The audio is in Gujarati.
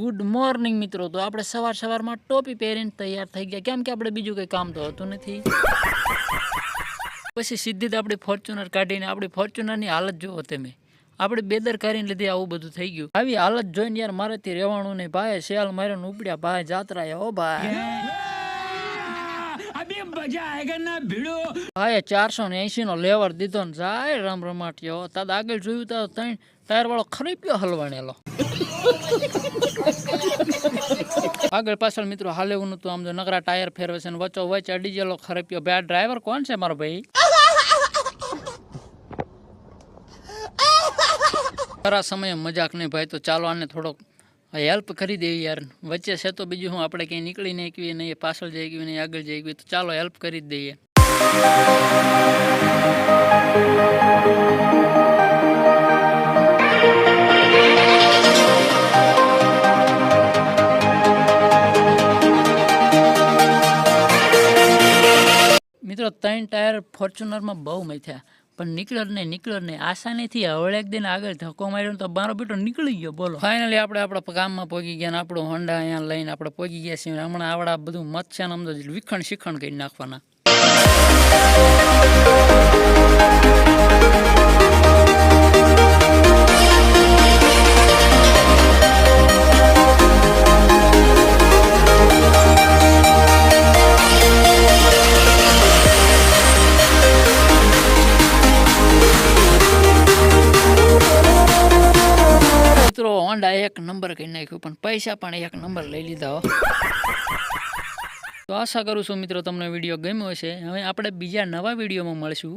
ગુડ મોર્નિંગ મિત્રો. તો આપણે સવાર સવારમાં ટોપી પહેરીને તૈયાર થઈ ગયા. કેમ કે આપણે બીજું કંઈ કામ તો હતું નથી. પછી સીધી જ આપણી ફોર્ચ્યુનર કાઢીને આપણી ફોર્ચ્યુનરની હાલત જુઓ તમે. આપણે બેદરકારીને લીધે આવું બધું થઈ ગયું. આવી હાલત જોઈને યાર મારેથી રહેવાનું નહીં. ભાઈ શેલ મારે ઉપડ્યા. ભાઈ જાત્રા હો ભાઈ. ભાઈ ચારસો ને એસી નો લેવર દીધો ને જાય, રમ રમાટ્યો. તાદ આગળ જોયું તો ત્રણ ટાયર વાળો ખરીપ્યો હલવાણેલો. આગળ પાછળ મિત્રો, હાલે એવું નતું, આમ જો નકરા ટાયર ફેરવે છે વચ્ચો વચ્ચે અડી ગયેલો ખરેપ્યો. બે ડ્રાઈવર કોણ છે મારો ભાઈ? ખરા સમયે મજાક નહીં, ભાઈ, તો ચાલો આને થોડોક હેલ્પ કરી દેવી યાર. વચ્ચે છે તો બીજું હું આપણે ક્યાંય નીકળી નહીં કહીએ નહીં પાછળ જઈ ગયું નહીં આગળ જઈ ગયું તો ચાલો હેલ્પ કરી જ દઈએ. મિત્રો, ત્રણ ટાયર ફોર્ચ્યુનરમાં બહુ મથ્યા પણ નીકળ્યો જ નહીં નીકળ્યો જ નહીં. આસાનીથી એક દિન આગળ ધક્કો માર્યો તો મારો બેટો નીકળી ગયો, બોલો. ફાઇનલી આપણે આપણા ગામમાં પહોંચી ગયા ને આપણું હોન્ડા અહીંયા લઈને આપણે પહોંચી ગયા છીએ. હમણાં આવડા બધું મત છે ને આમ વિખણ શિખણ કરી નાખવાના. મિત્રો એક નંબર કહી નાખ્યું, પણ પૈસા પણ એક નંબર લઈ લીધા હો. તો આશા કરું છું મિત્રો, તમને વીડિયો ગમ્યો હશે. હવે આપણે બીજા નવા વિડીયોમાં મળશું.